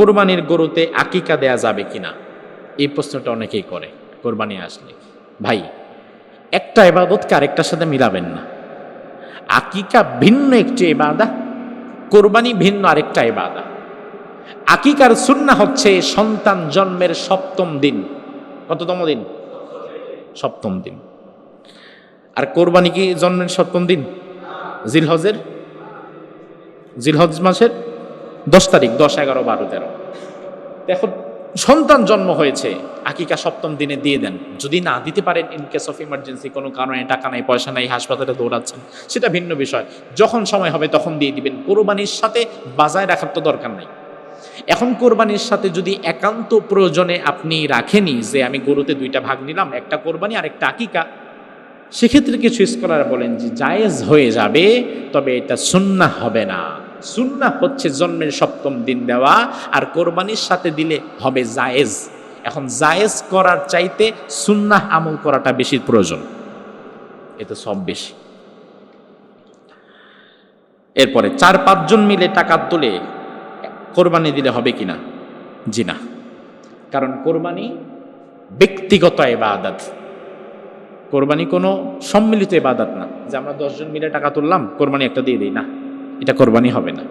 কোরবানির গরুতে আকিকা দেয়া যাবে কিনা? এই প্রশ্নটা অনেকেই করে, কোরবানি আসলে। ভাই, একটা এবাদতকে আরেকটার সাথে মিলাবেন না? আকিকা ভিন্ন একটি এবাদা কোরবানি ভিন্ন আরেকটা এবাদা আকিকার সুন্না হচ্ছে সন্তান জন্মের সপ্তম দিন। কততম দিন? সপ্তম দিন। আর কোরবানি কি জন্মের সপ্তম দিন? জিলহজের জিলহজ মাসের? দশ তারিখ, দশ, এগারো, বারো, তেরো। দেখো, সন্তান জন্ম হয়েছে, আকিকা সপ্তম দিনে দিয়ে দেন। যদি না দিতে পারেন ইন কেস অফ ইমার্জেন্সি কোনো কারণে টাকা নাই, পয়সা নাই, হাসপাতালে দৌড়াচ্ছেন, সেটা ভিন্ন বিষয়। যখন সময় হবে, তখন দিয়ে দিবেন। কোরবানির সাথে বাজায় রাখার তো দরকার নাই। এখন কোরবানির সাথে যদি একান্ত প্রয়োজনে আপনি রাখেনি যে আমি গরুতে দুইটা ভাগ নিলাম, একটা কোরবানি আর একটা আকিকা, সেক্ষেত্রে কিছু স্কলার বলেন যে, জায়েজ হয়ে যাবে, তবে এটা সুন্না হবে না। সুন্না হচ্ছে জন্মের সপ্তম দিন দেওয়া আর কোরবানির সাথে দিলে হবে জায়েজ। এখন জায়েজ করার চাইতে সুন্নাহ আমল করাটা বেশি প্রয়োজন। এতে সব বেশি। এরপরে চার পাঁচজন মিলে টাকা তুলে কোরবানি দিলে হবে কিনা? জি না। কারণ কোরবানি ব্যক্তিগত এবাদত কোরবানি কোনো সম্মিলিত এবাদত না। যে আমরা দশজন মিলে টাকা তুললাম, কোরবানি একটা দিয়ে দিই, না। এটা কোরবানি হবে না।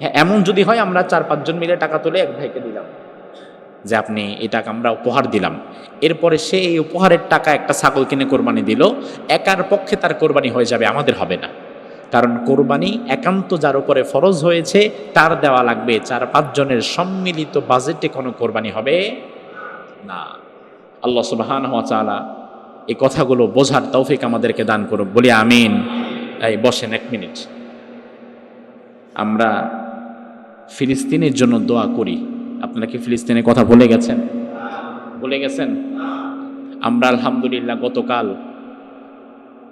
হ্যাঁ এমন যদি হয় আমরা চার পাঁচজন মিলে টাকা তুলে এক ভাইকে দিলাম। যে আপনি এই টাকা আমরা উপহার দিলাম। এরপরে সে এই উপহারের টাকা একটা ছাগল কিনে কোরবানি দিল, একার পক্ষে তার কোরবানি হয়ে যাবে, আমাদের হবে না। কারণ কোরবানি একান্ত যার উপরে ফরজ হয়েছে, তার দেওয়া লাগবে। চার পাঁচজনের সম্মিলিত বাজেটে কোনো কোরবানি হবে না। আল্লাহ সুবাহান হওয়া চালা এই কথাগুলো বোঝার তৌফিক আমাদেরকে দান করুক। বলি আমিন। এই, বসেন এক মিনিট। আমরা ফিলিস্তিনের জন্য দোয়া করি। আপনারা কি ফিলিস্তিনের কথা বলে গেছেন? বলে গেছেন? আমরা আলহামদুলিল্লাহ গতকাল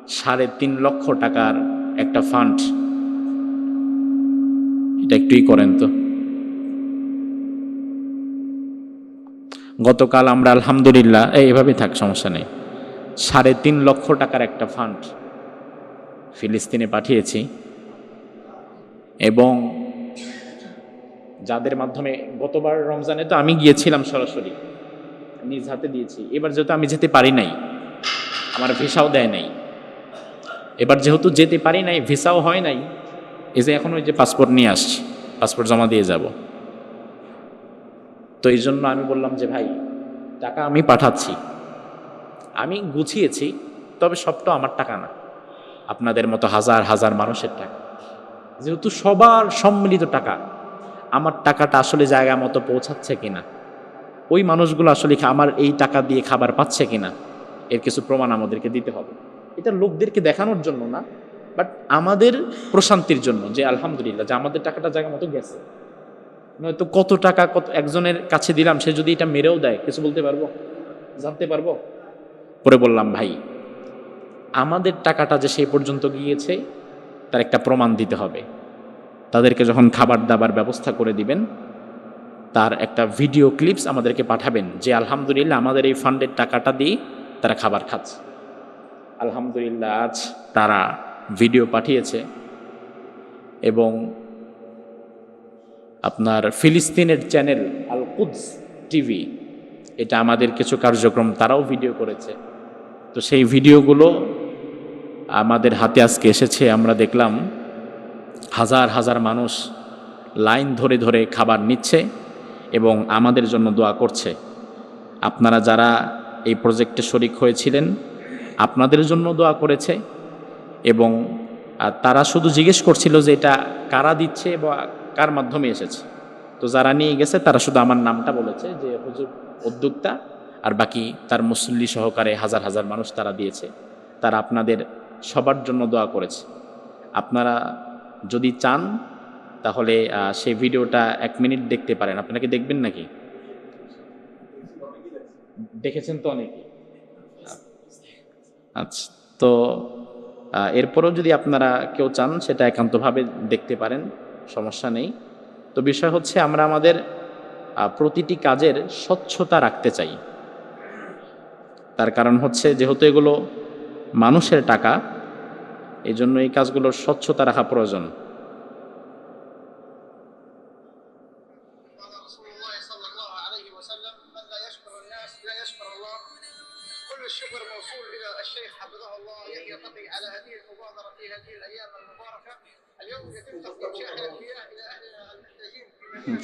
সাড়ে তিন লক্ষ টাকার একটা ফান্ড এটা একটুই করেন তো। গতকাল আমরা আলহামদুলিল্লাহ এই, এভাবেই থাক, সমস্যা নেই। সাড়ে তিন লক্ষ টাকার একটা ফান্ড ফিলিস্তিনে পাঠিয়েছি। এবং যাদের মাধ্যমে গতবার রমজানে তো আমি গিয়েছিলাম সরাসরি, নিজ হাতে দিয়েছি। এবার যেহেতু আমি যেতে পারি নাই, আমার ভিসাও দেয় নাই। এবার যেহেতু যেতে পারি নাই, ভিসাও হয় নাই, এই যে এখন ওই যে পাসপোর্ট নিয়ে আসছি, পাসপোর্ট জমা দিয়ে যাব। তো এই জন্য আমি বললাম যে, ভাই, টাকা আমি পাঠাচ্ছি। আমি গুছিয়েছি, তবে সবটা আমার টাকা না। আপনাদের মতো হাজার হাজার মানুষের টাকা। যেহেতু সবার সম্মিলিত টাকা, আমার টাকাটা আসলে জায়গা মতো পৌঁছাচ্ছে কিনা? ওই মানুষগুলো আসলে আমার এই টাকা দিয়ে খাবার পাচ্ছে কিনা? এর কিছু প্রমাণ আমাদেরকে দিতে হবে। এটা লোকদেরকে দেখানোর জন্য না বাট আমাদের প্রশান্তির জন্য যে আলহামদুলিল্লাহ যে আমাদের টাকাটা জায়গা মতো গেছে। নয়তো কত টাকা কত একজনের কাছে দিলাম, সে যদি এটা মেরেও দেয়, কিছু বলতে পারব? জানতে পারব? পরে বললাম, ভাই, আমাদের টাকাটা যে সেই পর্যন্ত গিয়েছে তার একটা প্রমাণ দিতে হবে। তাদেরকে যখন খাবার দাবার ব্যবস্থা করে দিবেন, তার একটা ভিডিও ক্লিপস আমাদেরকে পাঠাবেন যে, আলহামদুলিল্লাহ, আমাদের এই ফান্ডের টাকাটা দিয়ে তারা খাবার খাচ্ছে। আলহামদুলিল্লাহ, আজ তারা ভিডিও পাঠিয়েছে এবং আপনার ফিলিস্তিনের চ্যানেল আল কুদস টিভি, এটা আমাদের কিছু কার্যক্রম তারাও ভিডিও করেছে। তো সেই ভিডিওগুলো আমাদের হাতে আজকে এসেছে, আমরা দেখলাম হাজার হাজার মানুষ লাইন ধরে ধরে খাবার নিচ্ছে এবং আমাদের জন্য দোয়া করছে। আপনারা যারা এই প্রজেক্টে শরিক হয়েছিলেন, আপনাদের জন্য দোয়া করেছে এবং তারা শুধু জিজ্ঞেস করছিল যে এটা কারা দিচ্ছে বা কার মাধ্যমে এসেছে। তো যারা নিয়ে গেছে, তারা শুধু আমার নামটা বলেছে যে হুজুর উদ্যোক্তা আর বাকি তার মুসল্লি সহকারে হাজার হাজার মানুষ তারা দিয়েছে। তারা আপনাদের সবার জন্য দোয়া করেছে। আপনারা যদি চান, তাহলে সেই ভিডিওটা এক মিনিট দেখতে পারেন। আপনাকে দেখবেন নাকি? দেখেছেন তো অনেকে? আচ্ছা তো এরপরেও যদি আপনারা কেউ চান, সেটা একান্তভাবে দেখতে পারেন, সমস্যা নেই। তো বিষয় হচ্ছে, আমরা আমাদের প্রতিটি কাজের স্বচ্ছতা রাখতে চাই। তার কারণ হচ্ছে, যেহেতু এগুলো মানুষের টাকা এই জন্য এই কাজগুলোর স্বচ্ছতা রাখা প্রয়োজন।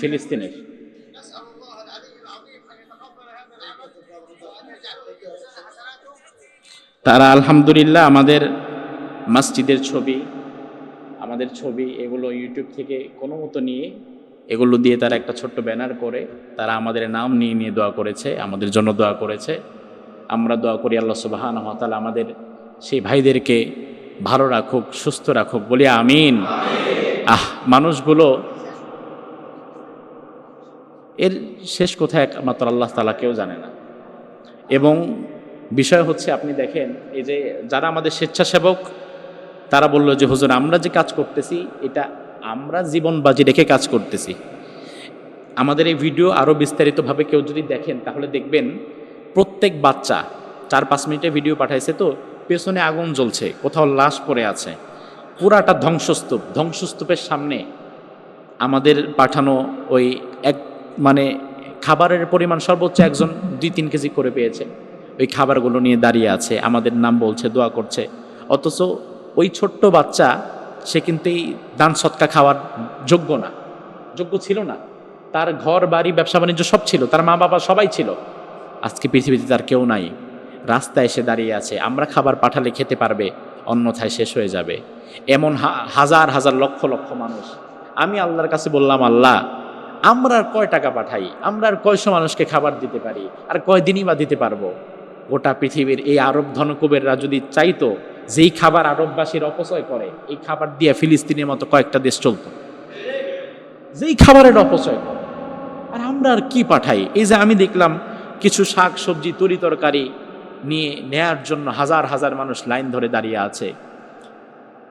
ফিলিস্তিনের তারা আলহামদুলিল্লাহ আমাদের মসজিদের ছবি, আমাদের ছবি এগুলো ইউটিউব থেকে কোনো মতো নিয়ে এগুলো দিয়ে তারা একটা ছোট্ট ব্যানার করে, তারা আমাদের নাম নিয়ে নিয়ে দোয়া করেছে, আমাদের জন্য দোয়া করেছে। আমরা দোয়া করি আল্লাহ সুবাহান তালা আমাদের সেই ভাইদেরকে ভালো রাখুক, সুস্থ রাখুক, বলি আমিন। আহ, মানুষগুলো এর শেষ কোথায় একমাত্র আল্লাহ তালা কেউ জানে না। এবং বিষয় হচ্ছে আপনি দেখেন, এই যে যারা আমাদের স্বেচ্ছাসেবক, তারা বলল যে, হুজুর, আমরা যে কাজ করতেছি, এটা আমরা জীবন বাজি রেখে কাজ করতেছি। আমাদের এই ভিডিও আরও বিস্তারিতভাবে কেউ যদি দেখেন, তাহলে দেখবেন প্রত্যেক বাচ্চা চার পাঁচ মিনিটে ভিডিও পাঠাইছে তো, পেছনে আগুন জ্বলছে, কোথাও লাশ পড়ে আছে। পুরাটা ধ্বংসস্তূপ, ধ্বংসস্তূপের সামনে আমাদের পাঠানো ওই এক মানে খাবারের পরিমাণ সর্বোচ্চ একজন দুই তিন কেজি করে পেয়েছে। ওই খাবারগুলো নিয়ে দাঁড়িয়ে আছে, আমাদের নাম বলছে, দোয়া করছে। অথচ ওই ছোট্ট বাচ্চা, সে কিন্তু এই দান সৎকা খাওয়ার যোগ্য না, যোগ্য ছিল না। তার ঘর, বাড়ি, ব্যবসা, বাণিজ্য সব ছিল, তার মা বাবা সবাই ছিল। আজকে পৃথিবীতে তার কেউ নাই, রাস্তায় এসে দাঁড়িয়ে আছে, আমরা খাবার পাঠালে খেতে পারবে, অন্যথায় শেষ হয়ে যাবে। এমন হাজার হাজার লক্ষ লক্ষ মানুষ। আমি আল্লাহর কাছে বললাম, আল্লাহ, আমরা আর কয় টাকা পাঠাই? আমরা আর কয়শো মানুষকে খাবার দিতে পারি? আর কয় দিনই বা দিতে পারব? গোটা পৃথিবীর এই আরব ধনকুবেররা যদি চাইতো যেই খাবার আরববাসীর অপচয় করে, এই খাবার দিয়ে ফিলিস্তিনের মতো কয়েকটা দেশ চলতো। যেই খাবারের অপচয় করে। আর আমরা আর কি পাঠাই? এই যে আমি দেখলাম কিছু শাক, সবজি, তরি তরকারি নিয়ে নেয়ার জন্য হাজার হাজার মানুষ লাইন ধরে দাঁড়িয়ে আছে।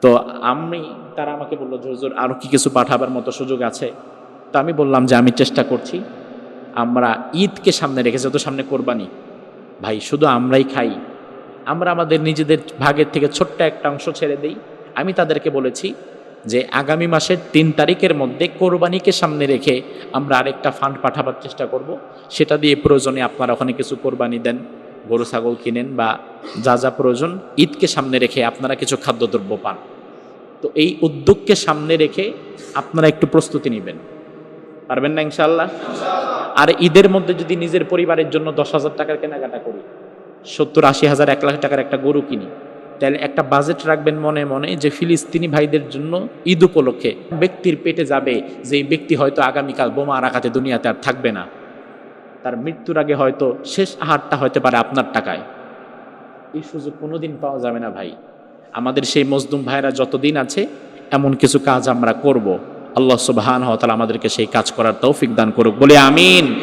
তো আমি, তারা আমাকে বলল যে হুজুর আরও কি কিছু পাঠাবার মতো সুযোগ আছে? তো আমি বললাম যে, আমি চেষ্টা করছি। আমরা ঈদকে সামনে রেখে যত সামনে কোরবানি ভাই, শুধু আমরাই খাই। আমরা আমাদের নিজেদের ভাগের থেকে ছোট্ট একটা অংশ ছেড়ে দিই। আমি তাদেরকে বলেছি যে, আগামী মাসের তিন তারিখের মধ্যে কোরবানিকে সামনে রেখে আমরা আরেকটা ফান্ড পাঠাবার চেষ্টা করব। সেটা দিয়ে প্রয়োজনে আপনারা ওখানে কিছু কোরবানি দেন, গরু, ছাগল কিনেন বা যা যা প্রয়োজন ঈদকে সামনে রেখে আপনারা কিছু খাদ্যদ্রব্য পান। তো এই উদ্যোগকে সামনে রেখে আপনারা একটু প্রস্তুতি নেবেন। পারবেন না ইনশাল্লাহ আর ঈদের মধ্যে যদি নিজের পরিবারের জন্য দশ হাজার টাকার কেনাকাটা করি, সত্তর আশি হাজার, এক লাখ টাকার একটা গরু কিনি, তাহলে একটা বাজেট রাখবেন মনে মনে যে ফিলিস্তিনি ভাইদের জন্য ঈদ উপলক্ষে ব্যক্তির পেটে যাবে যে ব্যক্তি হয়তো আগামীকাল বোমা রাখাতে দুনিয়াতে আর থাকবে না। তার মৃত্যুর আগে হয়তো শেষ আহারটা হতে পারে আপনার টাকায়। এই সুযোগ কোনোদিন পাওয়া যাবে না ভাই। আমাদের সেই মজদুম ভাইরা যতদিন আছে, এমন কিছু কাজ আমরা করব। আল্লাহ সুবহান হতাল আমাদেরকে সেই কাজ করার তৌফিক দান করুক। বলে আমিন।